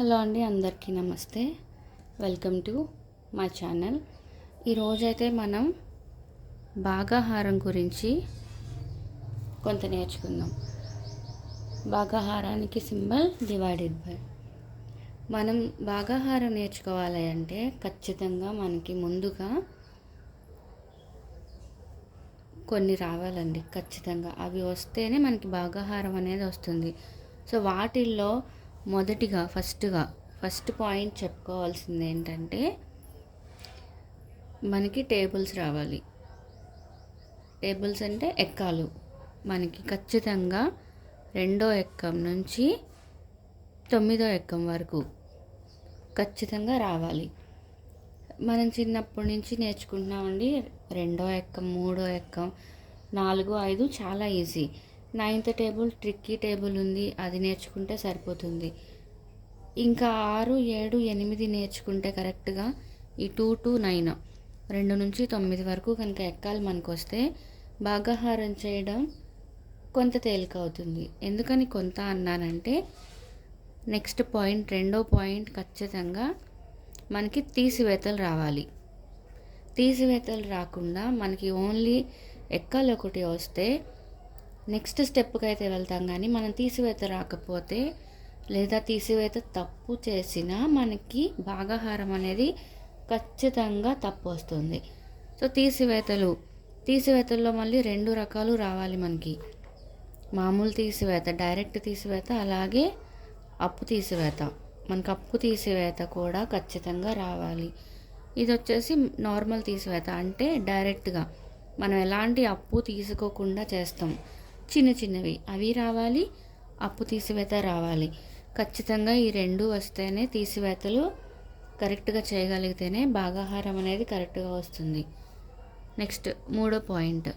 Hello అండి అందరికీ నమస్తే. వెల్కమ్ టు మా ఛానల్. ఈరోజైతే మనం భాగాహారం గురించి కొంత నేర్చుకుందాం. భాగాహారానికి సింబల్ డివైడెడ్ బై. మనం భాగాహారం నేర్చుకోవాలి అంటే ఖచ్చితంగా మనకి ముందుగా కొన్ని రావాలండి ఖచ్చితంగా. అవి వస్తేనే మనకి భాగాహారం అనేది వస్తుంది. సో వాటిల్లో మొదటిగా ఫస్ట్గా ఫస్ట్ పాయింట్ చెప్పుకోవాల్సింది ఏంటంటే మనకి టేబుల్స్ రావాలి. టేబుల్స్ అంటే ఎక్కాలు. మనకి ఖచ్చితంగా రెండో ఎక్కం నుంచి తొమ్మిదో ఎక్కం వరకు ఖచ్చితంగా రావాలి. మనం చిన్నప్పటి నుంచి నేర్చుకుంటున్నామండి రెండో ఎక్కం మూడో ఎక్కం నాలుగు ఐదు చాలా easy. Ninth table tricky table ఉంది అది నేర్చుకుంటే సరిపోతుంది. ఇంకా ఆరు ఏడు ఎనిమిది నేర్చుకుంటే కరెక్ట్గా ఈ టూ టు నైన్. రెండు నుంచి తొమ్మిది వరకు కనుక ఎక్కాలి మనకు వస్తే భాగాహారం చేయడం కొంత తేలిక అవుతుంది ఎందుకని కొంత అన్నానంటే నెక్స్ట్ పాయింట్ రెండో పాయింట్ ఖచ్చితంగా మనకి తీసివేతలు రావాలి. తీసివేతలు రాకుండా మనకి ఓన్లీ ఎక్కలు ఒకటి వస్తే నెక్స్ట్ స్టెప్కి అయితే వెళ్తాం కానీ మనం తీసివేత రాకపోతే లేదా తీసివేత తప్పు చేసినా మనకి భాగాహారం అనేది ఖచ్చితంగా తప్పు వస్తుంది. సో తీసివేతలు. తీసివేతల్లో మళ్ళీ రెండు రకాలు రావాలి మనకి. మామూలు తీసివేత డైరెక్ట్ తీసివేత అలాగే అప్పు తీసివేత. మనకు అప్పు తీసివేత కూడా ఖచ్చితంగా రావాలి. ఇది వచ్చేసి నార్మల్ తీసివేత అంటే డైరెక్ట్గా మనం ఎలాంటి అప్పు తీసుకోకుండా చేస్తాం. చిన్న చిన్నవి. అవి రావాలి అప్పు తీసివేత రావాలి. ఖచ్చితంగా ఈ రెండు వస్తేనే తీసివేతలు కరెక్ట్గా చేయగలిగితేనే భాగాహారం అనేది కరెక్ట్గా వస్తుంది. నెక్స్ట్ మూడో పాయింట్.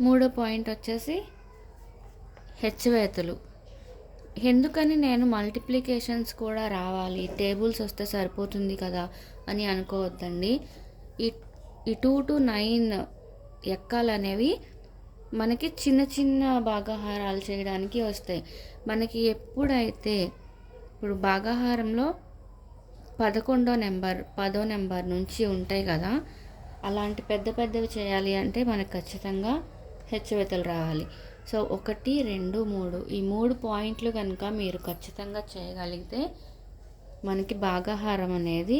మూడో పాయింట్ వచ్చేసి హెచ్చవేతలు ఎందుకని నేను మల్టిప్లికేషన్స్ కూడా రావాలి టేబుల్స్ వస్తే సరిపోతుంది కదా అని అనుకోవద్దండి. ఈ ఈ టూ టు నైన్ ఎక్కాలు అనేవి మనకి చిన్న చిన్న భాగాహారాలు చేయడానికి వస్తాయి. మనకి ఎప్పుడైతే ఇప్పుడు భాగాహారంలో పదకొండో నెంబర్ పదో నెంబర్ నుంచి ఉంటాయి కదా అలాంటి పెద్ద పెద్దవి చేయాలి అంటే మనకు ఖచ్చితంగా హెచ్చవేతలు రావాలి. సో ఒకటి రెండు మూడు ఈ మూడు పాయింట్లు కనుక మీరు ఖచ్చితంగా చేయగలిగితే మనకి భాగాహారం అనేది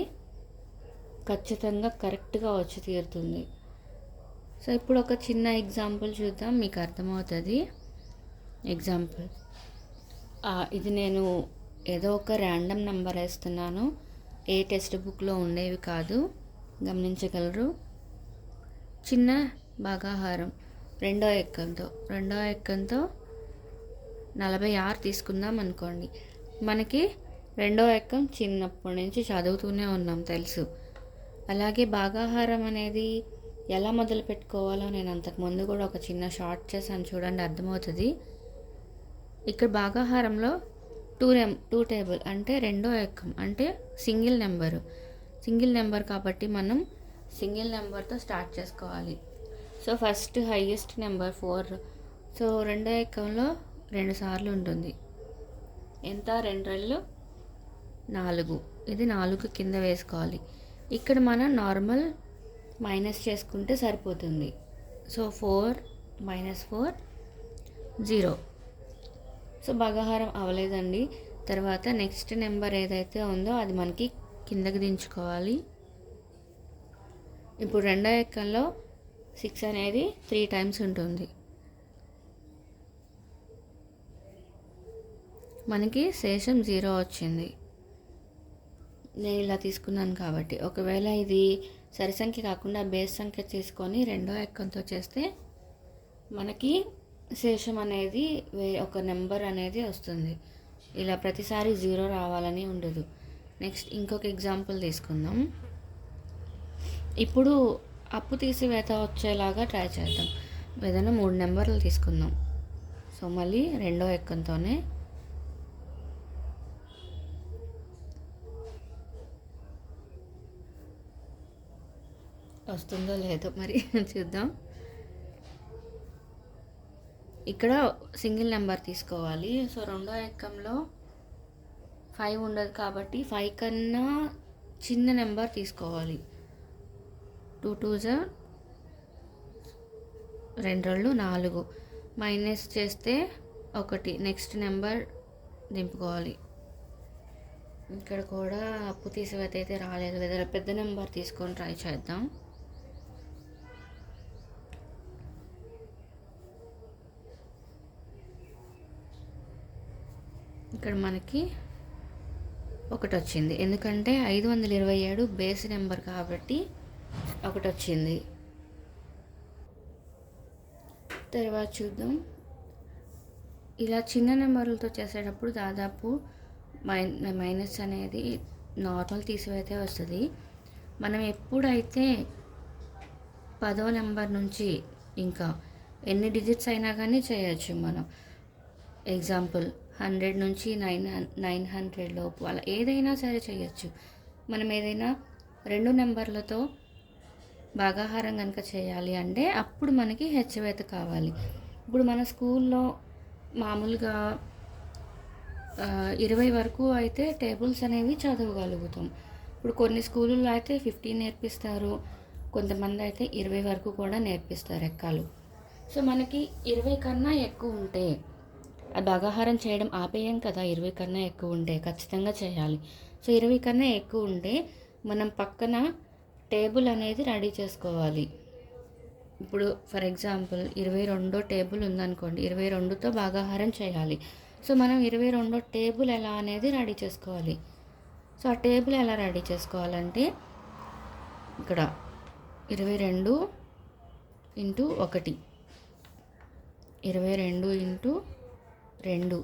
ఖచ్చితంగా కరెక్ట్గా వచ్చి తీరుతుంది. సో ఇప్పుడు ఒక చిన్న ఎగ్జాంపుల్ చూద్దాం మీకు అర్థమవుతుంది. ఎగ్జాంపుల్ ఇది నేను ఏదో ఒక ర్యాండమ్ నెంబర్ వేస్తున్నాను. ఏ టెక్స్ట్ బుక్లో ఉండేవి కాదు. గమనించగలరు? చిన్న భాగాహారం. రెండో ఎక్కంతో. రెండో ఎక్కంతో నలభై ఆరు తీసుకుందాం అనుకోండి. మనకి రెండో ఎక్కం చిన్నప్పటి నుంచి చదువుతూనే ఉన్నాం తెలుసు. అలాగే భాగాహారం అనేది ఎలా మొదలు పెట్టుకోవాలో నేను అంతకుముందు కూడా ఒక చిన్న షార్ట్ చేశాను చూడండి అర్థమవుతుంది. ఇక్కడ భాగాహారంలో టూ నెం టూ టేబుల్ అంటే రెండో ఎక్కం అంటే సింగిల్ నెంబరు. సింగిల్ నెంబర్ కాబట్టి మనం సింగిల్ నెంబర్తో స్టార్ట్ చేసుకోవాలి. So first highest number four. So రెండో ఎక్కంలో రెండు సార్లు ఉంటుంది. ఎంత? రెండు రెళ్ళు నాలుగు. ఇది నాలుగు కింద వేసుకోవాలి. ఇక్కడ మనం నార్మల్ మైనస్ చేసుకుంటే సరిపోతుంది. So four minus four zero. So భాగాహారం అవ్వలేదండి. తర్వాత నెక్స్ట్ నెంబర్ ఏదైతే ఉందో అది మనకి కిందకి దించుకోవాలి. ఇప్పుడు రెండో ఎక్కంలో సిక్స్ అనేది త్రీ టైమ్స్ ఉంటుంది. మనకి శేషం జీరో వచ్చింది. నేను ఇలా తీసుకున్నాను కాబట్టి. ఒకవేళ ఇది సరి సంఖ్య కాకుండా బేస్ సంఖ్య తీసుకొని రెండో ఎక్కంతో చేస్తే మనకి శేషం అనేది ఒక నెంబర్ అనేది వస్తుంది. ఇలా ప్రతిసారి జీరో రావాలని ఉండదు. నెక్స్ట్ ఇంకొక ఎగ్జాంపుల్ తీసుకుందాం. ఇప్పుడు అప్పు తీసివేత వచ్చేలాగా ట్రై చేద్దాం. ఏదైనా మూడు నెంబర్లు తీసుకుందాం. సో మళ్ళీ రెండో ఎక్కంతోనే వస్తుందో లేదో మరి చూద్దాం. ఇక్కడ సింగిల్ నెంబర్ తీసుకోవాలి. సో రెండో ఏకంలో ఫైవ్ ఉండదు కాబట్టి ఫైవ్ కన్నా చిన్న నెంబర్ తీసుకోవాలి. టూ టూ జా రెండు రెండు నాలుగు. మైనస్ చేస్తే ఒకటి. నెక్స్ట్ నెంబర్ దింపుకోవాలి. ఇక్కడ కూడా అప్పు తీసివేత అయితే రాలేదు. లేదా పెద్ద నెంబర్ తీసుకొని ట్రై చేద్దాం. ఇక్కడ మనకి ఒకటి వచ్చింది ఎందుకంటే ఐదు వందల ఇరవై ఏడు బేస్ నెంబర్ కాబట్టి ఒకటి వచ్చింది తర్వాత చూద్దాం. ఇలా చిన్న నెంబర్లతో చేసేటప్పుడు దాదాపు మైన్ మైనస్ అనేది నార్మల్ తీసివైతే వస్తుంది. మనం ఎప్పుడైతే పదో నెంబర్ నుంచి ఇంకా ఎన్ని డిజిట్స్ అయినా కానీ చేయొచ్చు మనం. ఎగ్జాంపుల్ హండ్రెడ్ నుంచి నైన్ నైన్ హండ్రెడ్ లోపు అలా ఏదైనా సరే చేయొచ్చు. మనం ఏదైనా రెండు నెంబర్లతో భాగాహారం కనుక చేయాలి అంటే అప్పుడు మనకి హెచ్చవేత కావాలి. ఇప్పుడు మన స్కూల్లో మామూలుగా ఇరవై వరకు అయితే టేబుల్స్ అనేవి చదవగలుగుతాం. ఇప్పుడు కొన్ని స్కూళ్ళలో అయితే ఫిఫ్టీన్ నేర్పిస్తారు కొంతమంది అయితే ఇరవై వరకు కూడా నేర్పిస్తారు ఎక్కాలు. సో మనకి ఇరవై కన్నా ఎక్కువ ఉంటే భాగాహారం చేయడం ఆపేయం కదా ఇరవై కన్నా ఎక్కువ ఉంటే ఖచ్చితంగా చేయాలి. సో ఇరవై కన్నా ఎక్కువ ఉంటే మనం పక్కన టేబుల్ అనేది రెడీ చేసుకోవాలి. ఇప్పుడు ఫర్ ఎగ్జాంపుల్ ఇరవై రెండో టేబుల్ ఉందనుకోండి ఇరవై రెండుతో భాగాహారం చేయాలి. సో మనం ఇరవై రెండో టేబుల్ ఎలా అనేది రెడీ చేసుకోవాలి. సో ఆ టేబుల్ ఎలా రెడీ చేసుకోవాలంటే ఇక్కడ ఇరవై రెండు ఇంటూ ఒకటి ఇరవై రెండు ఇంటూ రెండు.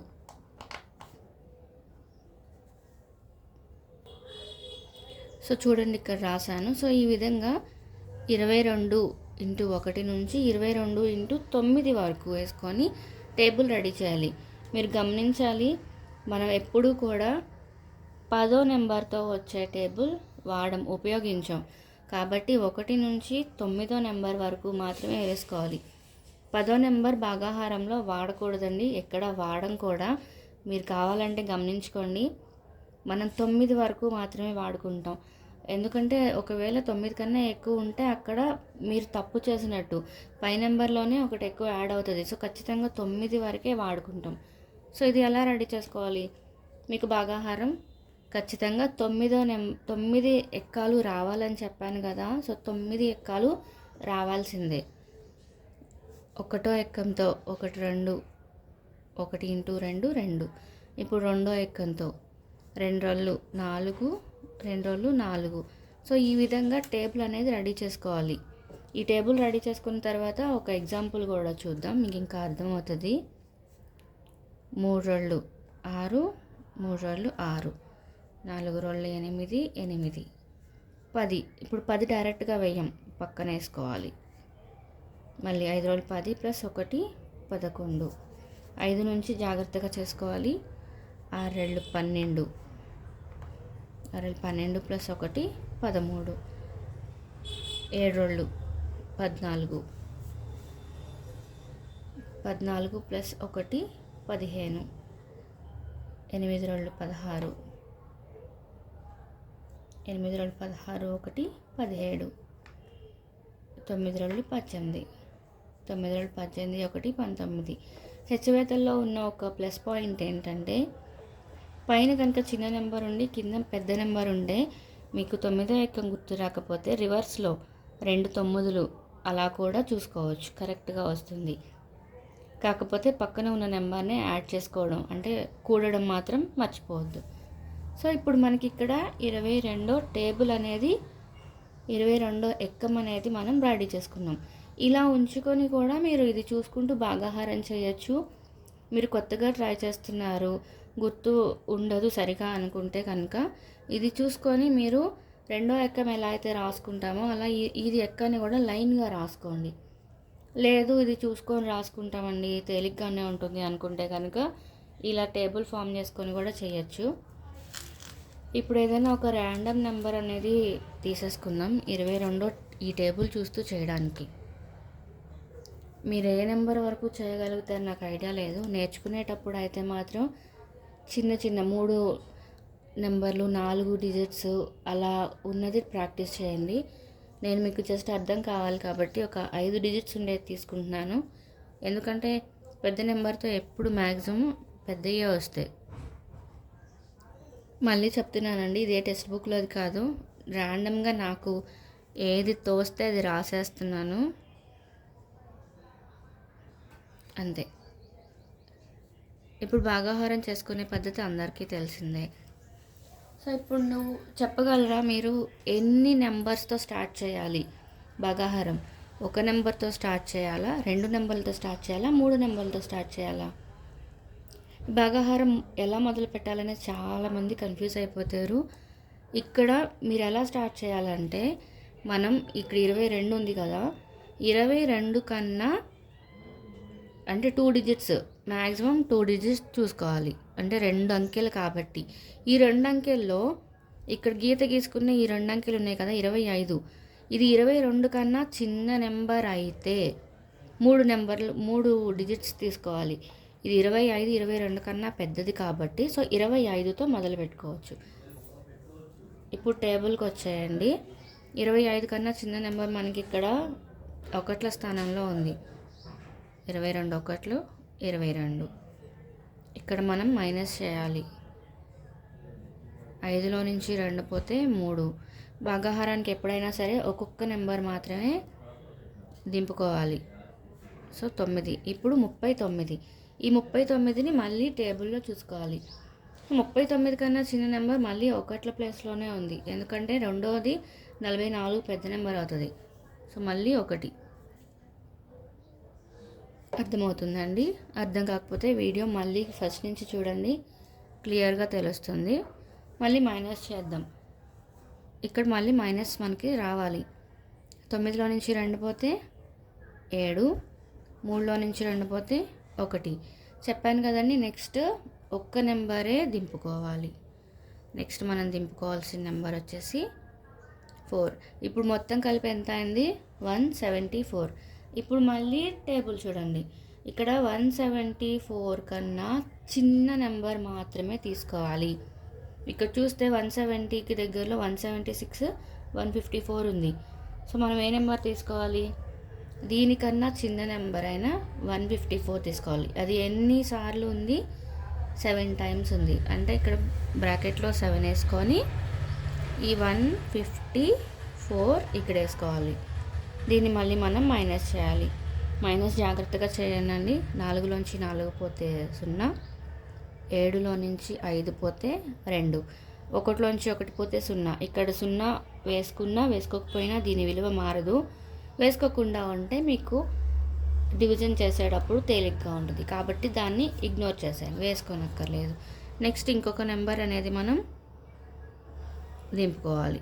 సో చూడండి ఇక్కడ రాశాను. సో ఈ విధంగా ఇరవై రెండు ఇంటూ ఒకటి నుంచి ఇరవై రెండు ఇంటూ తొమ్మిది వరకు వేసుకొని టేబుల్ రెడీ చేయాలి. మీరు గమనించాలి మనం ఎప్పుడూ కూడా పదో నెంబర్తో వచ్చే టేబుల్ వాడం ఉపయోగించాం. కాబట్టి ఒకటి నుంచి తొమ్మిదో నెంబర్ వరకు మాత్రమే వేసుకోవాలి. పదో నెంబర్ భాగాహారంలో వాడకూడదండి ఎక్కడ వాడం కూడా. మీరు కావాలంటే గమనించుకోండి. మనం తొమ్మిది వరకు మాత్రమే వాడుకుంటాం. ఎందుకంటే ఒకవేళ తొమ్మిది కన్నా ఎక్కువ ఉంటే అక్కడ మీరు తప్పు చేసినట్టు పై నెంబర్లోనే ఒకటి ఎక్కువ యాడ్ అవుతుంది. సో ఖచ్చితంగా తొమ్మిది వరకే వాడుకుంటాం. సో ఇది ఎలా రెడీ చేసుకోవాలి? మీకు భాగాహారం ఖచ్చితంగా తొమ్మిదో నెం తొమ్మిది ఎక్కాలు రావాలని చెప్పాను కదా సో తొమ్మిది ఎక్కాలు రావాల్సిందే. ఒకటో ఎక్కంతో ఒకటి రెండు ఒకటి ఇంటూ రెండు రెండు. ఇప్పుడు రెండో ఎక్కంతో రెండు రోజులు నాలుగు రెండు రోజులు నాలుగు. సో ఈ విధంగా టేబుల్ అనేది రెడీ చేసుకోవాలి. ఈ టేబుల్ రెడీ చేసుకున్న తర్వాత ఒక ఎగ్జాంపుల్ కూడా చూద్దాం. మీకు ఇంకా అర్థమవుతుంది. మూడు రోళ్ళు ఆరు మూడు రోళ్ళు ఆరు. నాలుగు రోళ్ళు ఎనిమిది ఎనిమిది. పది. ఇప్పుడు పది డైరెక్ట్గా వేయం. పక్కన వేసుకోవాలి. మళ్ళీ ఐదు రోజులు పది ప్లస్ ఒకటి పదకొండు. ఐదు నుంచి జాగ్రత్తగా చేసుకోవాలి. ఆరేళ్ళు పన్నెండు. ఆరు పన్నెండు ప్లస్ ఒకటి పదమూడు. ఏడు రోజులు పద్నాలుగు. పద్నాలుగు ప్లస్ ఒకటి పదిహేను. ఎనిమిది రోజులు పదహారు. ఎనిమిది రోజులు పదహారు ఒకటి పదిహేడు. తొమ్మిది రోజులు పద్దెనిమిది. తొమ్మిది రెండు పద్దెనిమిది ఒకటి పంతొమ్మిది. హెచ్చవేతల్లో ఉన్న ఒక ప్లస్ పాయింట్ ఏంటంటే పైన కనుక చిన్న నెంబర్ ఉండి కింద పెద్ద నెంబర్ ఉండే మీకు తొమ్మిదో ఎక్కం గుర్తు రాకపోతే రివర్స్లో రెండు తొమ్మిదిలు అలా కూడా చూసుకోవచ్చు. కరెక్ట్గా వస్తుంది. కాకపోతే పక్కన ఉన్న నెంబర్ని యాడ్ చేసుకోవడం అంటే కూడడం మాత్రం మర్చిపోవద్దు. సో ఇప్పుడు మనకి ఇక్కడ ఇరవై రెండో టేబుల్ అనేది ఇరవై రెండో ఎక్కం అనేది మనం రెడీ చేసుకున్నాం. ఇలా ఉంచుకొని కూడా మీరు ఇది చూసుకుంటూ భాగాహారం చేయొచ్చు. మీరు కొత్తగా ట్రై చేస్తున్నారు. గుర్తు ఉండదు సరిగా అనుకుంటే కనుక. ఇది చూసుకొని మీరు రెండో ఎక్కం ఎలా అయితే రాసుకుంటామో అలా ఇది ఎక్కని కూడా లైన్గా రాసుకోండి. లేదు ఇది చూసుకొని రాసుకుంటామండి తేలిగ్గానే ఉంటుంది అనుకుంటే కనుక ఇలా టేబుల్ ఫామ్ చేసుకొని కూడా చేయొచ్చు. ఇప్పుడు ఏదైనా ఒక ర్యాండమ్ నెంబర్ అనేది తీసేసుకుందాం. ఇరవై రెండో ఈ టేబుల్ చూస్తూ చేయడానికి. మీరు ఏ నెంబర్ వరకు చేయగలుగుతారు నాకు ఐడియా లేదు. నేర్చుకునేటప్పుడు అయితే మాత్రం చిన్న చిన్న మూడు నెంబర్లు నాలుగు డిజిట్స్ అలా ఉన్నది ప్రాక్టీస్ చేయండి. నేను మీకు జస్ట్ అర్థం కావాలి కాబట్టి ఒక ఐదు డిజిట్స్ ఉండేది తీసుకుంటున్నాను. ఎందుకంటే పెద్ద నెంబర్తో ఎప్పుడు మ్యాక్సిమం పెద్దయ్యే వస్తాయి. మళ్ళీ చెప్తున్నానండి ఇదే టెక్స్ట్ బుక్లో అది కాదు. ర్యాండమ్గా నాకు ఏది తోస్తే అది రాసేస్తున్నాను. అంతే. ఇప్పుడు భాగాహారం చేసుకునే పద్ధతి అందరికీ తెలిసిందే. సో ఇప్పుడు నువ్వు చెప్పగలరా మీరు ఎన్ని నెంబర్స్తో స్టార్ట్ చేయాలి భాగాహారం? ఒక నెంబర్తో స్టార్ట్ చేయాలా? రెండు నెంబర్లతో స్టార్ట్ చేయాలా? మూడు నెంబర్లతో స్టార్ట్ చేయాలా? భాగాహారం ఎలా మొదలు పెట్టాలనేది చాలామంది కన్ఫ్యూజ్ అయిపోతారు. ఇక్కడ మీరు ఎలా స్టార్ట్ చేయాలంటే మనం ఇక్కడ ఇరవై రెండు ఉంది కదా ఇరవై రెండు కన్నా అంటే two digits maximum two digits చూసుకోవాలి. అంటే రెండు అంకెలు కాబట్టి. ఈ రెండు అంకెల్లో ఇక్కడ గీత గీసుకున్న ఈ రెండు అంకెలు ఉన్నాయి కదా ఇరవై ఐదు. ఇది ఇరవై రెండు కన్నా చిన్న నెంబర్ అయితే మూడు నెంబర్లు మూడు డిజిట్స్ తీసుకోవాలి. ఇది ఇరవై ఐదు ఇరవై రెండు కన్నా పెద్దది కాబట్టి సో ఇరవై ఐదుతో మొదలు పెట్టుకోవచ్చు. ఇప్పుడు టేబుల్కి వచ్చేయండి. ఇరవై ఐదు కన్నా చిన్న నెంబర్ మనకి ఇక్కడ ఒకట్ల స్థానంలో ఉంది. ఇరవై రెండు ఒకట్లు ఇరవై రెండు. ఇక్కడ మనం మైనస్ చేయాలి. ఐదులో నుంచి రెండు పోతే మూడు. భాగాహారానికి ఎప్పుడైనా సరే ఒక్కొక్క నెంబర్ మాత్రమే దింపుకోవాలి. సో తొమ్మిది. ఇప్పుడు ముప్పై తొమ్మిది. ఈ ముప్పై తొమ్మిదిని మళ్ళీ టేబుల్లో చూసుకోవాలి. ముప్పై తొమ్మిది కన్నా చిన్న నెంబర్ మళ్ళీ ఒకట్ల ప్లేస్లోనే ఉంది. ఎందుకంటే రెండవది నలభై నాలుగు పెద్ద నెంబర్ అవుతుంది. సో మళ్ళీ ఒకటి. అర్థమవుతుందండి. అర్థం కాకపోతే వీడియో మళ్ళీ ఫస్ట్ నుంచి చూడండి. క్లియర్గా తెలుస్తుంది. మళ్ళీ మైనస్ చేద్దాం. ఇక్కడ మళ్ళీ మైనస్ మనకి రావాలి. తొమ్మిదిలో నుంచి రెండు పోతే ఏడు. మూడులో నుంచి రెండు పోతే ఒకటి. చెప్పాను కదండి నెక్స్ట్ ఒక్క నెంబరే దింపుకోవాలి. నెక్స్ట్ మనం దింపుకోవాల్సిన నెంబర్ వచ్చేసి ఫోర్. ఇప్పుడు మొత్తం కలిపి ఎంత అయింది? One seventy four. ఇప్పుడు మళ్ళీ టేబుల్ చూడండి. ఇక్కడ వన్ సెవెంటీ ఫోర్ కన్నా చిన్న నెంబర్ మాత్రమే తీసుకోవాలి. ఇక్కడ చూస్తే వన్ సెవెంటీకి దగ్గరలో one seventy six one fifty four ఉంది. సో మనం ఏ నెంబర్ తీసుకోవాలి? దీనికన్నా చిన్న నెంబర్ అయినా వన్ ఫిఫ్టీ ఫోర్ తీసుకోవాలి. అది ఎన్నిసార్లు ఉంది? సెవెన్ టైమ్స్ ఉంది. అంటే ఇక్కడ బ్రాకెట్లో సెవెన్ వేసుకొని ఈ వన్ ఫిఫ్టీ ఫోర్ ఇక్కడ వేసుకోవాలి. దీన్ని మళ్ళీ మనం మైనస్ చేయాలి. మైనస్ జాగ్రత్తగా చేయండి. నాలుగులోంచి నాలుగు పోతే సున్నా ఏడులో నుంచి ఐదు పోతే రెండు ఒకటిలోంచి ఒకటి పోతే సున్నా. ఇక్కడ సున్నా వేసుకున్నా వేసుకోకపోయినా దీని విలువ మారదు. వేసుకోకుండా ఉంటే మీకు డివిజన్ చేసేటప్పుడు తేలిగ్గా ఉంటుంది. కాబట్టి దాన్ని ఇగ్నోర్ చేసాను వేసుకోనక్కర్లేదు. నెక్స్ట్ ఇంకొక నెంబర్ అనేది మనం దింపుకోవాలి.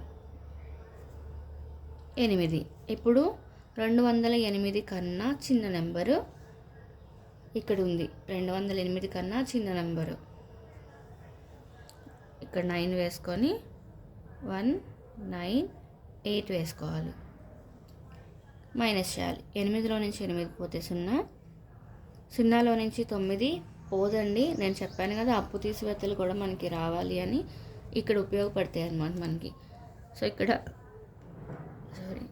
ఎనిమిది. ఇప్పుడు రెండు వందల ఎనిమిది కన్నా చిన్న నెంబరు ఇక్కడ ఉంది రెండు వందల ఎనిమిది కన్నా చిన్న నెంబరు. ఇక్కడ నైన్ వేసుకొని వన్ నైన్ ఎయిట్ వేసుకోవాలి. మైనస్ చేయాలి. ఎనిమిదిలో నుంచి ఎనిమిది పోతే సున్నా. సున్నాలో నుంచి తొమ్మిది పోదండి. నేను చెప్పాను కదా అప్పు తీసివేతలు కూడా మనకి రావాలి అని ఇక్కడ ఉపయోగపడతాయి అన్నమాట మనకి. సో ఇక్కడ సారీ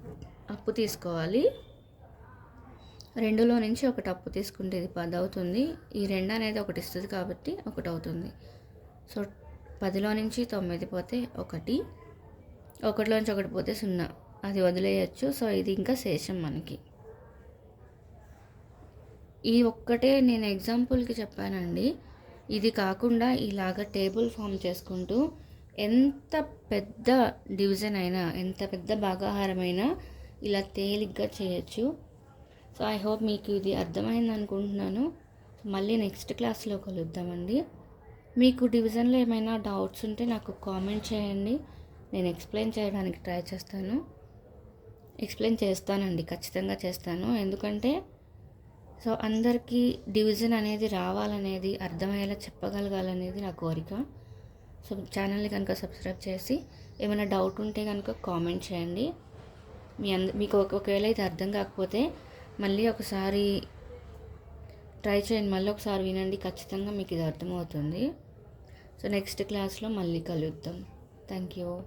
అప్పు తీసుకోవాలి. రెండులో నుంచి ఒకటి అప్పు తీసుకుంటే ఇది పది అవుతుంది. ఈ రెండు అనేది ఒకటి ఇస్తుంది కాబట్టి ఒకటి అవుతుంది. సో పదిలో నుంచి తొమ్మిది పోతే ఒకటి. ఒకటిలోంచి ఒకటి పోతే సున్నా. అది వదిలేయచ్చు. సో ఇది ఇంకా శేషం మనకి. ఈ ఒక్కటే నేను ఎగ్జాంపుల్కి చెప్పానండి. ఇది కాకుండా ఇలాగ టేబుల్ ఫామ్ చేసుకుంటూ ఎంత పెద్ద డివిజన్ అయినా ఎంత పెద్ద భాగాహారమైనా ఇలా తేలిగ్గా చేయొచ్చు. సో ఐ హోప్ మీకు ఇది అర్థమైంది అనుకుంటున్నాను. మళ్ళీ నెక్స్ట్ క్లాస్లో కలుద్దామండి. మీకు డివిజన్లో ఏమైనా డౌట్స్ ఉంటే నాకు కామెంట్ చేయండి. నేను ఎక్స్ప్లెయిన్ చేయడానికి ట్రై చేస్తాను. ఎక్స్ప్లెయిన్ చేస్తానండి ఖచ్చితంగా చేస్తాను. ఎందుకంటే సో అందరికీ డివిజన్ అనేది రావాలనేది అర్థమయ్యేలా చెప్పగలగాలనేది నా కోరిక. సో ఛానల్ని కనుక సబ్స్క్రైబ్ చేసి ఏమైనా డౌట్ ఉంటే కనుక కామెంట్ చేయండి. మీ అంద మీకు ఒకవేళ ఇది అర్థం కాకపోతే మళ్ళీ ఒకసారి ట్రై చేయండి. మళ్ళీ ఒకసారి వినండి. ఖచ్చితంగా మీకు ఇది అర్థమవుతుంది. సో నెక్స్ట్ క్లాస్లో మళ్ళీ కలుద్దాం. Thank you.